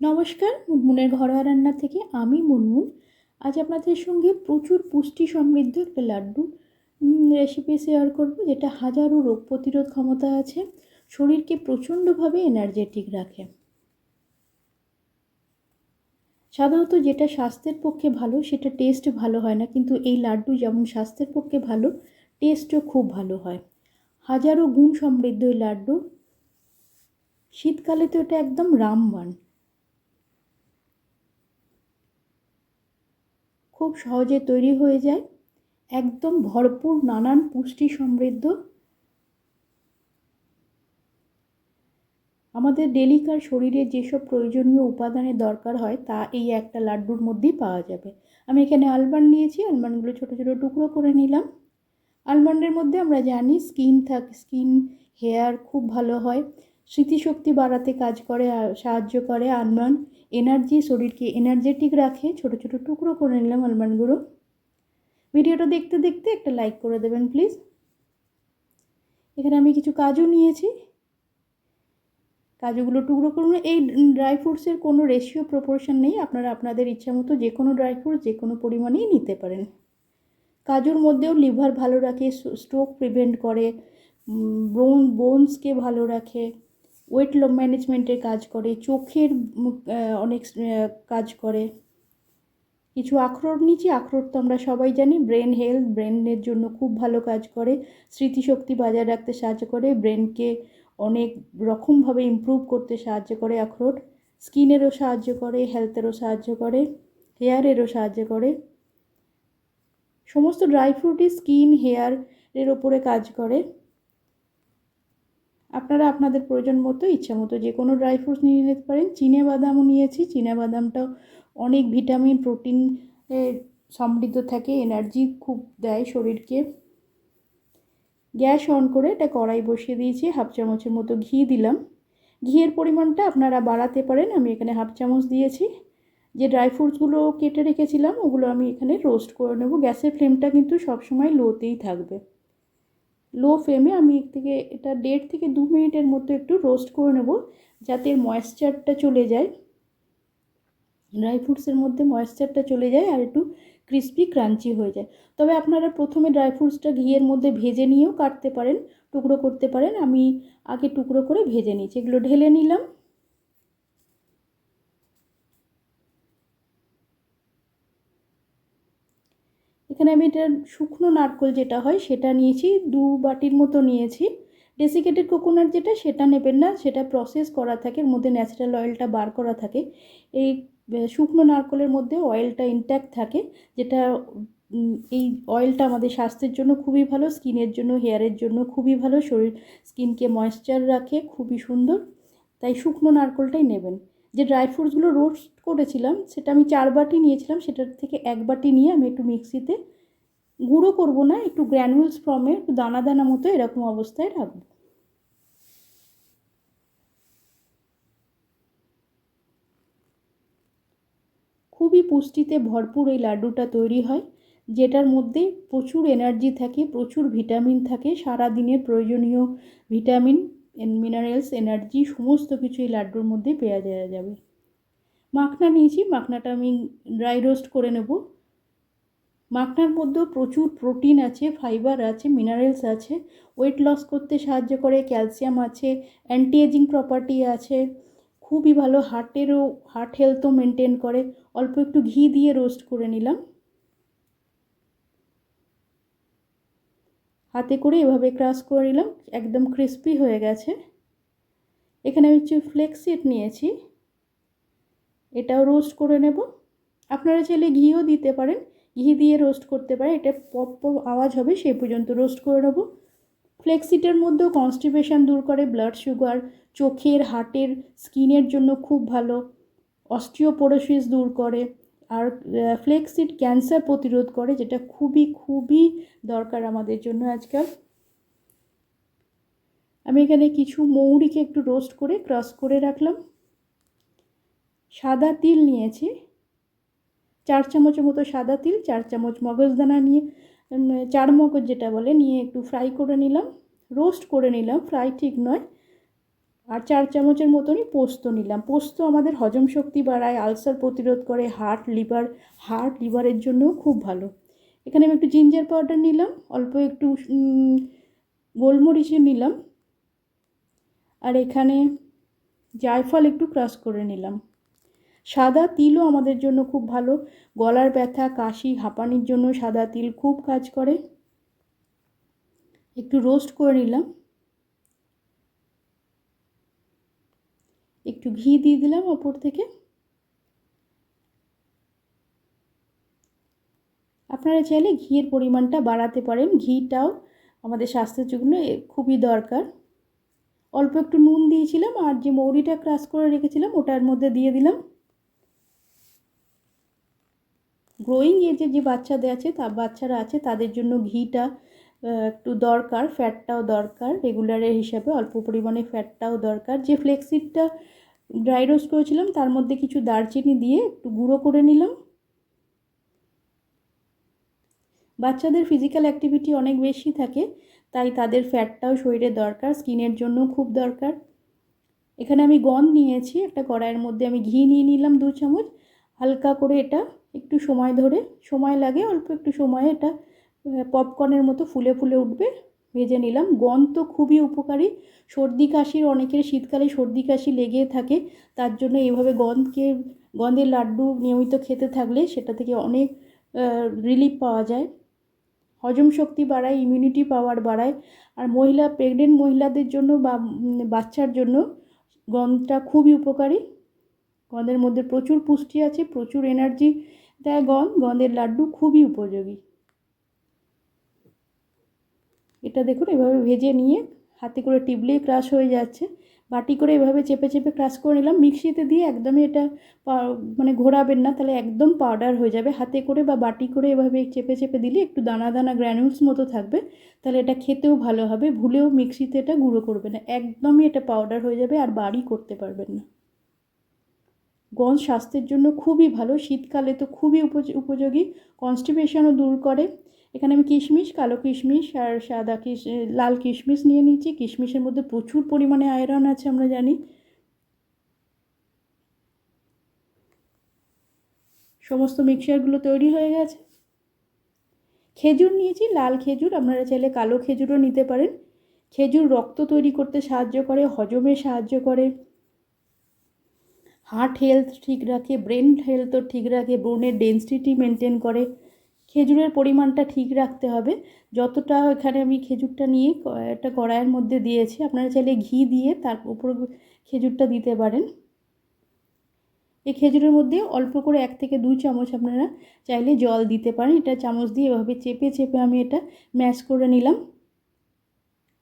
নমস্কার, মুনমুনের ঘরোয়া রান্না থেকে আমি মুনমুন। আজ আপনাদের সঙ্গে প্রচুর পুষ্টি সমৃদ্ধ একটা লাড্ডু রেসিপি শেয়ার করব, যেটা হাজারো রোগ প্রতিরোধ ক্ষমতা আছে, শরীরকে প্রচণ্ডভাবে এনার্জেটিক রাখে। সাধারণত যেটা স্বাস্থ্যের পক্ষে ভালো, সেটা টেস্ট ভালো হয় না, কিন্তু এই লাড্ডু যেমন স্বাস্থ্যের পক্ষে ভালো টেস্টও খুব ভালো হয়। হাজারো গুণ সমৃদ্ধ এই লাড্ডু। শীতকালে তো এটা একদম রামবান। খুব সহজে তৈরি হয়ে যায়। একদম ভরপুর নানান পুষ্টি সমৃদ্ধ। আমাদের ডেলিকার শরীরে যেসব প্রয়োজনীয় উপাদানের দরকার হয়, তা এই একটা লাড্ডুর মধ্যেই পাওয়া যাবে। আমি এখানে আলমন্ড নিয়েছি, আলমন্ডগুলো ছোটো ছোটো টুকরো করে নিলাম। আলমন্ডের মধ্যে আমরা জানি স্কিন থাক, স্কিন হেয়ার খুব ভালো হয়। স্মৃতিশক্তি বাড়াতে কাজ করে সাহায্য করে আলমন্ড। এনার্জি শরীরকে এনার্জেটিক রাখে, ছোট ছোট টুকরো করে নিলাম আলমন্ডগুলো ভিডিওটা দেখতে দেখতে একটা লাইক করে দেবেন প্লিজ এখানে আমি কিছু কাজু নিয়েছি। কাজুগুলো টুকরো করুন। এই ড্রাই ফ্রুটসের কোনো রেশিও প্রপোর্শন নেই। আপনারা আপনাদের ইচ্ছা মতো যে কোনো ড্রাই ফ্রুটস যে কোনো পরিমাণেই নিতে পারেন। কাজুর মধ্যেও লিভার ভালো রাখে স্ট্রোক প্রিভেন্ট করে বোন বোনসকে ভালো রাখে। ওয়েট ম্যানেজমেন্টের কাজ করে, চোখের অনেক কাজ করে। কিছু আখরোট নিচে, আখরোট তো আমরা সবাই জানি ব্রেন হেলথ ব্রেনের জন্য খুব ভালো কাজ করে, স্মৃতিশক্তি বজায় রাখতে সাহায্য করে ব্রেনকে অনেক রকমভাবে ইমপ্রুভ করতে সাহায্য করে আখরোট। স্কিনেরও সাহায্য করে হেলথেরও সাহায্য করে হেয়ারেরও সাহায্য করে। সমস্ত ড্রাই ফ্রুটই স্কিন হেয়ারের ওপরে কাজ করে। আপনারা আপনাদের প্রয়োজন মতো, ইচ্ছা মতো যে কোনো ড্রাই ফ্রুটস নিয়ে নিতে পারেন। চিনে বাদামও নিয়েছি। চিনে বাদামটাও অনেক ভিটামিন প্রোটিন সমৃদ্ধ থাকে এনার্জি খুব দেয় শরীরকে। গ্যাস অন করে এটা কড়াই বসিয়ে দিয়েছি, হাফ চামচের মতো ঘি দিলাম। ঘিয়ের পরিমাণটা আপনারা বাড়াতে পারেন, আমি এখানে হাফ চামচ দিয়েছি। যে ড্রাই ফ্রুটসগুলো কেটে রেখেছিলাম, ওগুলো আমি এখানে রোস্ট করে নেব। গ্যাসের ফ্লেমটা কিন্তু সবসময় লোতেই থাকবে। লো ফ্লেমে আমি থেকে, এটা দেড় থেকে দু মিনিটের মধ্যে একটু রোস্ট করে নেব, যাতে ময়েশ্চারটা চলে যায়। ড্রাই ফ্রুটসের মধ্যে ময়েশ্চারটা চলে যায় আর একটু ক্রিস্পি ক্রাঞ্চি হয়ে যায়। তবে আপনারা প্রথমে ড্রাই ফ্রুটসটা ঘিয়ের মধ্যে ভেজে নিয়েও কাটতে পারেন, টুকরো করতে পারেন। আমি আগে টুকরো করে ভেজে নিয়েছি। এগুলো ঢেলে নিলাম। এখানে আমি এটা শুকনো নারকোল যেটা হয় সেটা নিয়েছি, দু বাটির মতো নিয়েছি। ডেসিকেটেড কোকোনাট যেটা সেটা নেবেন না, সেটা প্রসেস করা থাকে, এর মধ্যে ন্যাচারাল অয়েলটা বার করা থাকে। এই শুকনো নারকলের মধ্যে অয়েলটা ইনট্যাক্ট থাকে, যেটা এই অয়েলটা আমাদের স্বাস্থ্যের জন্য খুবই ভালো স্কিনের জন্য হেয়ারের জন্য খুবই ভালো, শরীর স্কিনকে ময়েশ্চার রাখে, খুবই সুন্দর। তাই শুকনো নারকলটাই নেবেন। যে ড্রাই ফ্রুটসগুলো রোস্ট করেছিলাম, সেটা আমি চার বাটি নিয়েছিলাম, সেটার থেকে এক বাটি নিয়ে আমি একটু মিক্সিতে গুঁড়ো করব না, একটু গ্র্যানুলস ফর্মে একটু দানা দানা মতো এরকম অবস্থায় রাখব। খুবই পুষ্টিতে ভরপুর এই লাড্ডুটা তৈরি হয়, যেটার মধ্যে প্রচুর এনার্জি থাকে, প্রচুর ভিটামিন থাকে সারা দিনের প্রয়োজনীয় ভিটামিন মিনারেলস এনার্জি সমস্ত কিছু এই লাড্ডুর মধ্যে পেয়ে যাওয়া যাবে। মাখনা নিয়েছি, মাখনাটা আমি ড্রাই রোস্ট করে নেব। মাখনার মধ্যেও প্রচুর প্রোটিন আছে, ফাইবার আছে, মিনারেলস আছে। ওয়েট লস করতে সাহায্য করে, ক্যালসিয়াম আছে অ্যান্টি এজিং প্রপার্টি আছে। খুবই ভালো, হার্টেরও, হার্ট হেলথও মেনটেন করে। অল্প একটু ঘি দিয়ে রোস্ট করে নিলাম। হাতে করে এভাবে ক্রাশ করে নিলাম, একদম ক্রিস্পি হয়ে গেছে। এখানে আমি কিছু ফ্লেক্সিট নিয়েছি। এটাও রোস্ট করে নেব। আপনারা চাইলে ঘিও দিতে পারেন। ঘি দিয়ে রোস্ট করতে পারে, এটা পপ পপ আওয়াজ হবে, সেই পর্যন্ত রোস্ট করে নেব। ফ্লেক্সিটের মধ্যেও কনস্টিপেশন দূর করে ব্লাড সুগার চোখের হার্টের স্কিনের জন্য খুব ভালো। অস্টিওপোরোসিস দূর করে, আর ফ্লেক্সিড ক্যান্সার প্রতিরোধ করে, যেটা খুবই খুবই দরকার আমাদের জন্য আজকাল। আমি এখানে কিছু মৌরিকে একটু রোস্ট করে ক্রস করে রাখলাম। সাদা তিল নিয়েছি। চার চামচের মতো সাদা তিল চার চামচ মগজদানা নিয়ে চার মগজ যেটা বলে নিয়ে একটু ফ্রাই করে নিলাম। রোস্ট করে নিলাম ফ্রাই ঠিক নয়। আর চার চামচের মতনই পোস্ত নিলাম। পোস্ত আমাদের হজম শক্তি বাড়ায় আলসার প্রতিরোধ করে হার্ট লিভার হার্ট লিভারের জন্যও খুব ভালো। এখানে আমি একটু জিঞ্জার পাউডার নিলাম অল্প একটু উম, গোলমরিচও নিলাম। আর এখানে জায়ফল একটু ক্রাশ করে নিলাম। সাদা তিলও আমাদের জন্য খুব ভালো। গলার ব্যথা, কাশি, হাঁপানির জন্য সাদা তিল খুব কাজ করে। একটু রোস্ট করে নিলাম। একটু ঘি দিয়ে দিলাম ওপর থেকে। আপনারা চাইলে ঘিয়ের পরিমাণটা বাড়াতে পারেন। ঘিটাও আমাদের স্বাস্থ্যের জন্য খুবই দরকার। অল্প একটু নুন দিয়েছিলাম আর যে মৌরিটা ক্রাশ করে রেখেছিলাম ওটার মধ্যে দিয়ে দিলাম। গ্রোয়িং এজে যে বাচ্চাদের আছে, তা বাচ্চারা আছে, তাদের জন্য ঘিটা একটু দরকার ফ্যাটটাও দরকার রেগুলারের হিসাবে অল্প পরিমাণে ফ্যাটটাও দরকার। যে ফ্লেক্সিডটা ড্রাই রোস্ট করেছিলাম, তার মধ্যে কিছু দারচিনি দিয়ে একটু গুঁড়ো করে নিলাম। বাচ্চাদের ফিজিক্যাল অ্যাক্টিভিটি অনেক বেশি থাকে, তাই তাদের ফ্যাটটাও শরীরে দরকার স্কিনের জন্য খুব দরকার। এখানে আমি গন্ধ নিয়েছি, একটা কড়াইয়ের মধ্যে আমি ঘি নিয়ে নিলাম দু চামচ। হালকা করে এটা একটু সময় ধরে, সময় লাগে, অল্প একটু সময় এটা পপকর্নের মতো ফুলে ফুলে উঠবে, ভেজে নিলাম। গন্ধ তো খুবই উপকারী। সর্দি কাশির, অনেকের শীতকালে সর্দি কাশি লেগে থাকে, তার জন্য এইভাবে গন্ধকে, গন্ধের লাড্ডু নিয়মিত খেতে থাকলে সেটা থেকে অনেক রিলিফ পাওয়া যায়। হজম শক্তি বাড়ায় ইমিউনিটি পাওয়ার বাড়ায়, আর মহিলা প্রেগনেন্ট মহিলাদের জন্য বা বাচ্চার জন্য গন্ধটা খুবই উপকারী। গন্ধের মধ্যে প্রচুর পুষ্টি আছে, প্রচুর এনার্জি দেয় গন্ধ। গন্ধের লাড্ডু খুবই উপযোগী। এটা দেখুন, এভাবে ভেজে নিয়ে হাতে করে টিপলেই ক্রাশ হয়ে যাচ্ছে। বাটি করে এভাবে চেপে চেপে ক্রাশ করে নিলাম। মিক্সিতে দিয়ে একদমই এটা মানে ঘোরাবেন না, তাহলে একদম পাউডার হয়ে যাবে। হাতে করে বা বাটি করে এভাবে চেপে চেপে দিলে একটু দানা দানা গ্র্যানুলস মতো থাকবে, তাহলে এটা খেতেও ভালো হবে। ভুলেও মিক্সিতে এটা গুঁড়ো করবে না। একদমই এটা পাউডার হয়ে যাবে, আর বাড়ি করতে পারবেন না। গন্ধ স্বাস্থ্যের জন্য খুবই ভালো। শীতকালে তো খুবই উপযোগী। কনস্টিপেশনও দূর করে। এখানে আমি কিশমিশ, কালো কিশমিশ আর সাদা কিশ, লাল কিশমিশ নিয়ে নিয়েছি কিশমিশের মধ্যে প্রচুর পরিমাণে আয়রন আছে আমরা জানি। সমস্ত মিক্সচারগুলো তৈরি হয়ে গেছে। খেজুর নিয়েছি, লাল খেজুর। আপনারা চাইলে কালো খেজুরও নিতে পারেন। খেজুর রক্ত তৈরি করতে সাহায্য করে, হজমে সাহায্য করে। হার্ট হেলথ ঠিক রাখে ব্রেন হেলথও ঠিক রাখে ব্রেনের ডেন্সিটি মেনটেন করে। খেজুরের পরিমাণটা ঠিক রাখতে হবে। যতটা এখানে আমি খেজুরটা নিয়ে একটা কড়াইয়ের মধ্যে দিয়েছি, আপনারা চাইলে ঘি দিয়ে তার উপর খেজুরটা দিতে পারেন। এই খেজুরের মধ্যে অল্প করে এক থেকে দুই চামচ আপনারা চাইলে জল দিতে পারেন। এটা চামচ দিয়ে এভাবে চেপে চেপে আমি এটা ম্যাশ করে নিলাম।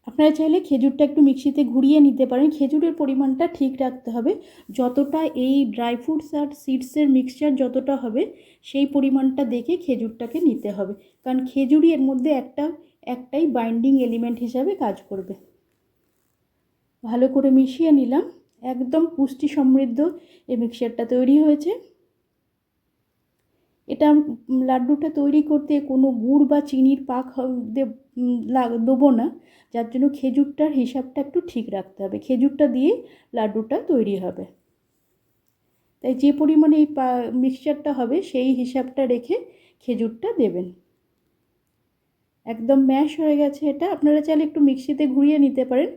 আপনারা চাইলে খেজুরটা একটু মিক্সিতে ঘুরিয়ে নিতে পারেন। খেজুরের পরিমাণটা ঠিক রাখতে হবে। যতটা এই ড্রাই ফ্রুটস আর সিডসের মিক্সচার যতটা হবে, সেই পরিমাণটা দেখে খেজুরটাকে নিতে হবে। কারণ খেজুরই এর মধ্যে একটা, একটাই বাইন্ডিং এলিমেন্ট হিসাবে কাজ করবে। ভালো করে মিশিয়ে নিলাম। একদম পুষ্টি সমৃদ্ধ এই মিক্সচারটা তৈরি হয়েছে। এটা লাড্ডুটা তৈরি করতে কোনো গুড় বা চিনির পাক দেবো না। যার জন্য খেজুরটার হিসাবটা একটু ঠিক রাখতে হবে। খেজুরটা দিয়ে লাড্ডুটা তৈরি হবে। তাই যে পরিমাণে এই পা মিক্সচারটা হবে, সেই হিসাবটা রেখে খেজুরটা দেবেন। একদম ম্যাশ হয়ে গেছে এটা। আপনারা চাইলে একটু মিক্সিতে ঘুরিয়ে নিতে পারেন।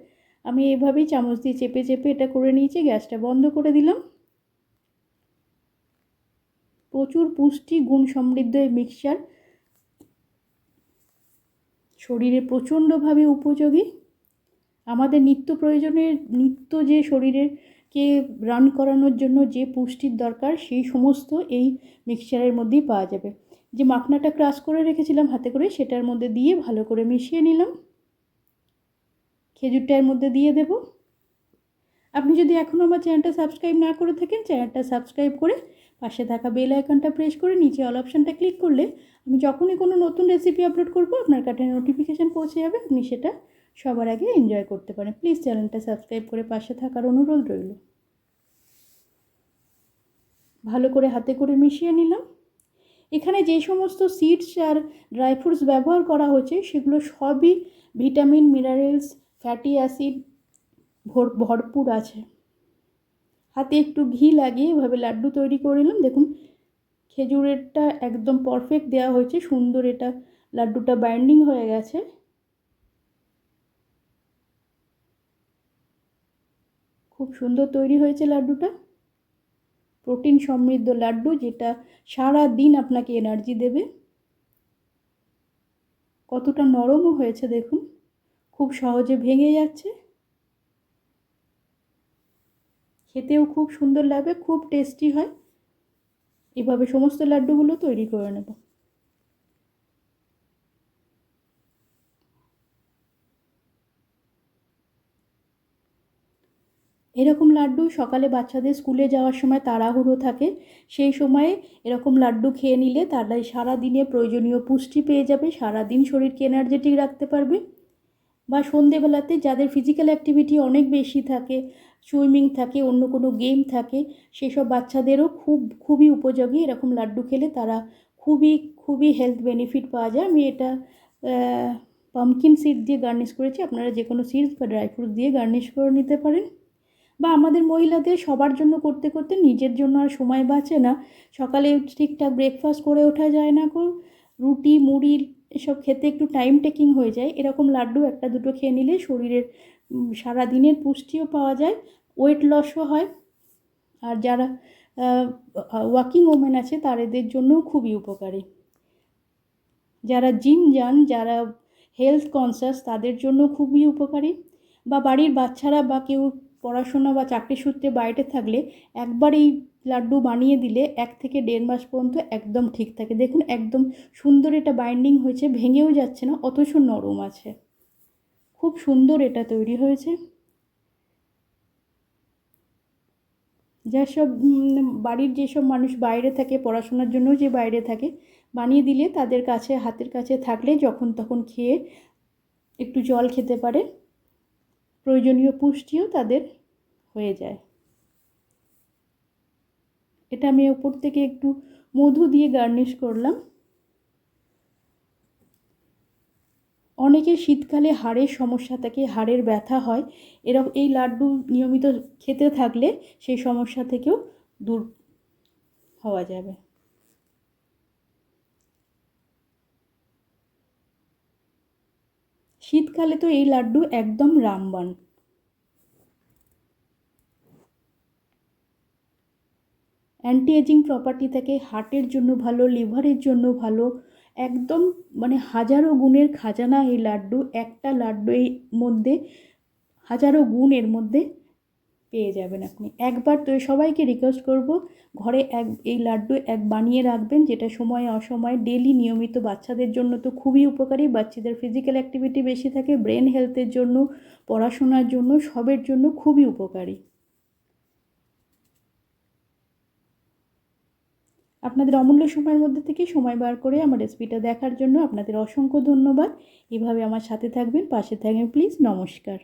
আমি এভাবেই চামচ দিয়ে চেপে চেপে এটা করে নিয়েছি। গ্যাসটা বন্ধ করে দিলাম। প্রচুর পুষ্টি, গুণ সমৃদ্ধ এই মিক্সচার। শরীরে প্রচণ্ডভাবে উপযোগী। আমাদের নিত্য প্রয়োজনের, নিত্য যে শরীরের কে রান করানোর জন্য যে পুষ্টির দরকার, সেই সমস্ত এই মিক্সচারের মধ্যেই পাওয়া যাবে। যে মাখনাটা ক্রাশ করে রেখেছিলাম হাতে করে, সেটার মধ্যে দিয়ে ভালো করে মিশিয়ে নিলাম। খেজুরটার মধ্যে দিয়ে দেব। আপনি যদি এখনও আমার চ্যানেলটা সাবস্ক্রাইব না করে থাকেন চ্যানেলটা সাবস্ক্রাইব করে পাশে থাকা বেল আইকনটা প্রেস করে নিচে অল অপশানটা ক্লিক করলে আমি যখনই কোনো নতুন রেসিপি আপলোড করব, আপনার কাছে নোটিফিকেশান পৌঁছে যাবে, আপনি সেটা সবার আগে এনজয় করতে পারেন। প্লিজ চ্যানেলটা সাবস্ক্রাইব করে পাশে থাকার অনুরোধ রইল। ভালো করে হাতে করে মিশিয়ে নিলাম। এখানে যে সমস্ত সিডস আর ড্রাই ফ্রুটস ব্যবহার করা হয়েছে সেগুলো সবই ভিটামিন মিনারেলস ফ্যাটি অ্যাসিড ভর, ভরপুর আছে। হাতে একটু ঘি লাগিয়ে এভাবে লাড্ডু তৈরি করে নিলাম। দেখুন, খেজুরেরটা একদম পারফেক্ট দেওয়া হয়েছে। সুন্দর এটা লাড্ডুটা বাইন্ডিং হয়ে গেছে। খুব সুন্দর তৈরি হয়েছে লাড্ডুটা। প্রোটিন সমৃদ্ধ লাড্ডু যেটা সারা দিন আপনাকে এনার্জি দেবে। কতটা নরমও হয়েছে দেখুন। খুব সহজে ভেঙে যাচ্ছে। খেতেও খুব সুন্দর লাগবে খুব টেস্টি হয়। এভাবে সমস্ত লাড্ডুগুলো তৈরি করে নেব। এরকম লাড্ডু সকালে বাচ্চাদের স্কুলে যাওয়ার সময় তাড়াহুড়ো থাকে, সেই সময়ে এরকম লাড্ডু খেয়ে নিলে তারাই সারা দিনে প্রয়োজনীয় পুষ্টি পেয়ে যাবে সারা দিন শরীরকে এনার্জেটিক রাখতে পারবে। বা সন্ধেবেলাতে যাদের ফিজিক্যাল অ্যাক্টিভিটি অনেক বেশি থাকে সুইমিং থাকে, অন্য কোনো গেম থাকে, সেসব বাচ্চাদেরও খুব, খুবই উপযোগী। এরকম লাড্ডু খেলে তারা খুবই খুবই হেলথ বেনিফিট পাওয়া যায়। আমি এটা পামকিন সিড দিয়ে গার্নিশ করেছি। আপনারা যে কোনো সিডস বা ড্রাই ফ্রুট দিয়ে গার্নিশ করে নিতে পারেন। বা আমাদের মহিলাদের সবার জন্য করতে করতে নিজের জন্য আর সময় বাঁচে না। সকালে ঠিকঠাক ব্রেকফাস্ট করে ওঠা যায় না রুটি, মুড়ি এসব খেতে একটু টাইম টেকিং হয়ে যায়। এরকম লাড্ডু একটা দুটো খেয়ে নিলে শরীরের সারা দিনের পুষ্টিও পাওয়া যায় ওয়েট লসও হয়। আর যারা ওয়াকিং ওমেন আছে তাদের জন্যও খুবই উপকারী। যারা জিম যান, যারা হেলথ কনসাস তাদের জন্য খুবই উপকারী। বা বাড়ির বাচ্চারা বা কেউ পড়াশোনা বা চাকরি সূত্রে বাইরে থাকলে একবার এই লাড্ডু বানিয়ে দিলে এক থেকে দেড় মাস পর্যন্ত একদম ঠিক থাকে। দেখুন, একদম সুন্দর এটা বাইন্ডিং হয়েছে, ভেঙেও যাচ্ছে না, অথচ নরম আছে। খুব সুন্দর এটা তৈরি হয়েছে। যেসব বাড়ির যেসব মানুষ বাইরে থাকে, পড়াশোনার জন্য যে বাইরে থাকে, বানিয়ে দিলে তাদের কাছে, হাতের কাছে থাকলে যখন তখন খেয়ে একটু জল খেতে পারে। প্রয়োজনীয় পুষ্টিও তাদের হয়ে যায়। এটা আমি ওপর থেকে একটু মধু দিয়ে গার্নিশ করলাম। অনেকে শীতকালে হাড়ের সমস্যা থাকে, হাড়ের ব্যথা হয় এরকম এই লাড্ডু নিয়মিত খেতে থাকলে সেই সমস্যা থেকেও দূর হওয়া যাবে। শীতকালে তো এই লাড্ডু একদম রামবান। অ্যান্টি এজিং প্রপার্টি থাকে হার্টের জন্য ভালো লিভারের জন্য ভালো, একদম মানে হাজারো গুণের খাজানা এই লাড্ডু, একটা লাড্ডু এই মধ্যে, হাজারো গুণ এর মধ্যে পেয়ে যাবেন আপনি। একবার তো সবাইকে রিকোয়েস্ট করব, ঘরে এক, এই লাড্ডু এক বানিয়ে রাখবেন, যেটা সময় অসময় ডেলি নিয়মিত বাচ্চাদের জন্য তো খুবই উপকারী। বাচ্চাদের ফিজিক্যাল অ্যাক্টিভিটি বেশি থাকে ব্রেন হেলথের জন্য, পড়াশোনার জন্য, সবের জন্য খুবই উপকারী। আপনাদের অমূল্য সময়ের মধ্যে থেকে সময় বার করে আমার রেসিপিটা দেখার জন্য আপনাদের অসংখ্য ধন্যবাদ। এভাবে আমার সাথে থাকবেন, পাশে থাকবেন প্লিজ নমস্কার।